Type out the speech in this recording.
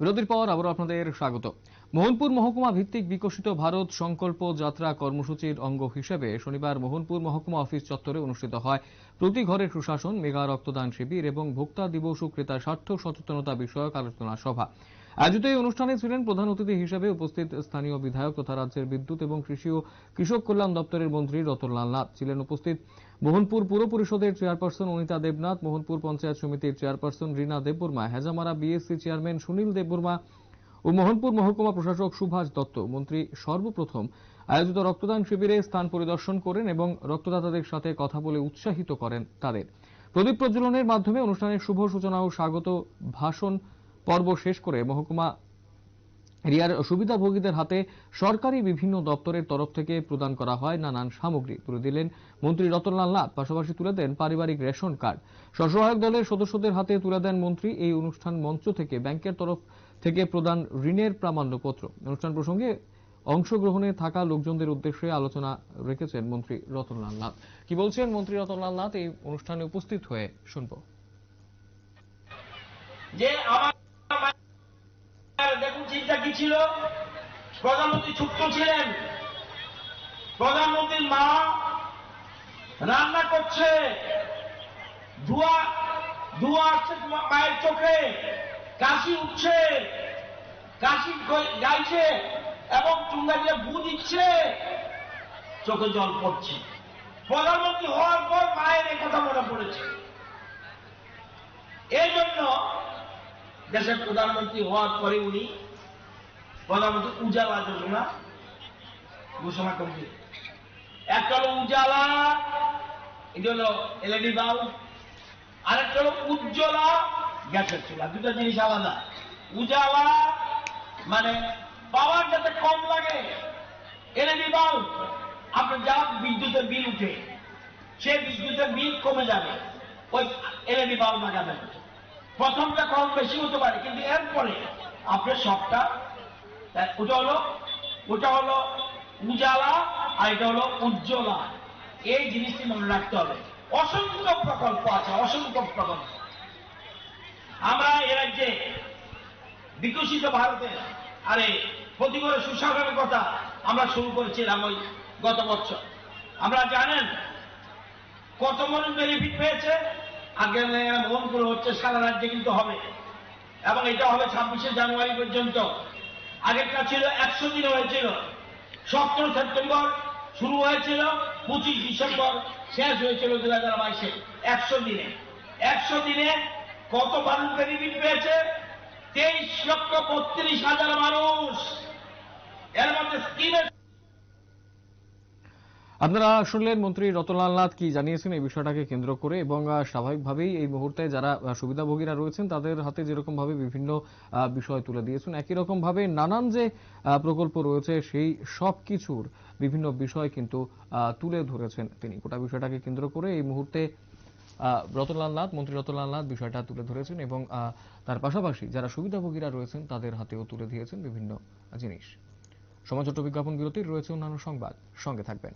বিরতির পর আবারও আপনাদের স্বাগত। মোহনপুর মহকুমা ভিত্তিক বিকশিত ভারত সংকল্প যাত্রা কর্মসূচির অঙ্গ হিসেবে শনিবার মোহনপুর মহকুমা অফিস চত্বরে অনুষ্ঠিত হয়। প্রতি ঘরের সুশাসন, মেগা রক্তদান শিবির এবং ভোক্তা দিবস ও ক্রেতা স্বার্থ সচেতনতা বিষয়ক আলোচনা সভা। আয়োজিত এই অনুষ্ঠানে ছিলেন প্রধান অতিথি হিসেবে উপস্থিত স্থানীয় বিধায়ক তথা রাজ্যের বিদ্যুৎ এবং কৃষি ও কৃষক কল্যাণ দপ্তরের মন্ত্রী রতনলাল নাথ ছিলেন উপস্থিত। মোহনপুর পুর পরিষদের চেয়ারপারসন অনিতা দেবনাথ, মোহনপুর পঞ্চায়েত সমিতির chairperson Rina Debbarma, Hezamara BSC chairman Sunil Debbarma ও মোহনপুর মহকুমা প্রশাসক সুভাষ দত্ত। মন্ত্রী সর্বপ্রথম আয়োজিত রক্তদান শিবিরে স্থান পরিদর্শন করেন এবং রক্তদাতাদের সাথে কথা বলে উৎসাহিত করেন তাদের। প্রদীপ প্রজ্বলনের মাধ্যমে অনুষ্ঠানের শুভ সূচনা ও স্বাগত ভাষণ পর্ব শেষ করে মহকুমা রিয়ার সুবিধাভোগীদের হাতে সরকারি বিভিন্ন দপ্তরের তরফ থেকে প্রদান করা হয় নানান সামগ্রী। তুলে দিলেন মন্ত্রী রতনলাল নাথ, পাশাপাশি তুলে দেন পারিবারিক রেশন কার্ড। স্বসহায়ক দলের সদস্যদের হাতে তুলে দেন মন্ত্রী এই অনুষ্ঠান মঞ্চ থেকে ব্যাংকের তরফ থেকে প্রদান ঋণের প্রামাণ্যপত্র। অনুষ্ঠান প্রসঙ্গে অংশগ্রহণে থাকা লোকজনদের উদ্দেশ্যে আলোচনা রেখেছেন মন্ত্রী রতনলাল নাথ। কি বলছেন মন্ত্রী রতনলাল নাথ? এই অনুষ্ঠানে উপস্থিত হয়ে শুনব। যে আমার চিন্তা কি ছিল? প্রধানমন্ত্রী ছোট্ট ছিলেন। প্রধানমন্ত্রীর মা রান্না করছে। ধোয়া ধোয়া আসছে মায়ের চোখে। কাশি উঠছে। কাশি গাইছে এবং চুঙ্গা দিয়ে বু দিচ্ছে। চোখে জল পড়ছে। প্রধানমন্ত্রী হওয়ার পর মায়ের এই কথা মনে পড়েছে। এই জন্য দেশের প্রধানমন্ত্রী হওয়ার পরে উনি প্রধানমন্ত্রী উজালা যোজনা, ঘোষণা করবে একটা হলো উজালা, এটা হলো এলইডি বাল্ব, আরেকটা হলো উজ্জ্বলা, গ্যাসের চুলা, দুটো জিনিস আলাদা। উজালা মানে পাওয়ার যাতে কম লাগে, এলইডি বাল্ব আপনার যা বিদ্যুতের বিল উঠে, সেই বিদ্যুতের বিল কমে যাবে, ওই এলইডি বাল্ব লাগাবেন। প্রথমটা কম বেশি হতে পারে, কিন্তু এরপরে আপনার সবটা ওটা হলো ওটা হলো উজালা আর এটা হলো উজ্জ্বলা। এই জিনিসটি মনে রাখতে হবে। অসংখ্য প্রকল্প আছে, অসংখ্য প্রকল্প। আমরা এ রাজ্যে বিকশিত ভারতে আরে, প্রতি করে সুশাসনের কথা আমরা শুরু করেছিলাম ওই গত বছর। আমরা জানেন কত মানুষ বেনিফিট পেয়েছে? আগে মন করে হচ্ছে সারা রাজ্যে কিন্তু হবে। এবং এটা হবে ছাব্বিশে জানুয়ারি পর্যন্ত। আগেরটা ছিল একশো দিন হয়েছিল। সতেরো সেপ্টেম্বর শুরু হয়েছিল পঁচিশ ডিসেম্বর, শেষ হয়েছিল দু হাজার বাইশে, একশো দিনে। একশো দিনে কত মানুষ বেনিফিট পেয়েছে? তেইশ লক্ষ বত্রিশ হাজার মানুষ। এর মধ্যে স্কিমের আপনারা শুনলেন মন্ত্রী রতনলাল নাথ কি জানিয়েছেন এই বিষয়টাকে কেন্দ্র করে এবং স্বাভাবিকভাবেই এই মুহূর্তে যারা সুবিধাভোগীরা রয়েছেন তাদের হাতে যেরকম ভাবে বিভিন্ন বিষয় তুলে দিয়েছেন, একই রকম ভাবে নানান যে প্রকল্প রয়েছে সেই সব কিছুর বিভিন্ন বিষয় কিন্তু তুলে ধরেছেন তিনি। গোটা বিষয়টাকে কেন্দ্র করে এই মুহূর্তে রতনলাল নাথ, মন্ত্রী রতনলাল নাথ বিষয়টা তুলে ধরেছেন এবং তার পাশাপাশি যারা সুবিধাভোগীরা রয়েছেন তাদের হাতেও তুলে দিয়েছেন বিভিন্ন জিনিস। সমাজ বিজ্ঞাপন বিরতির রয়েছে অন্যান্য সংবাদ। সঙ্গে থাকবেন।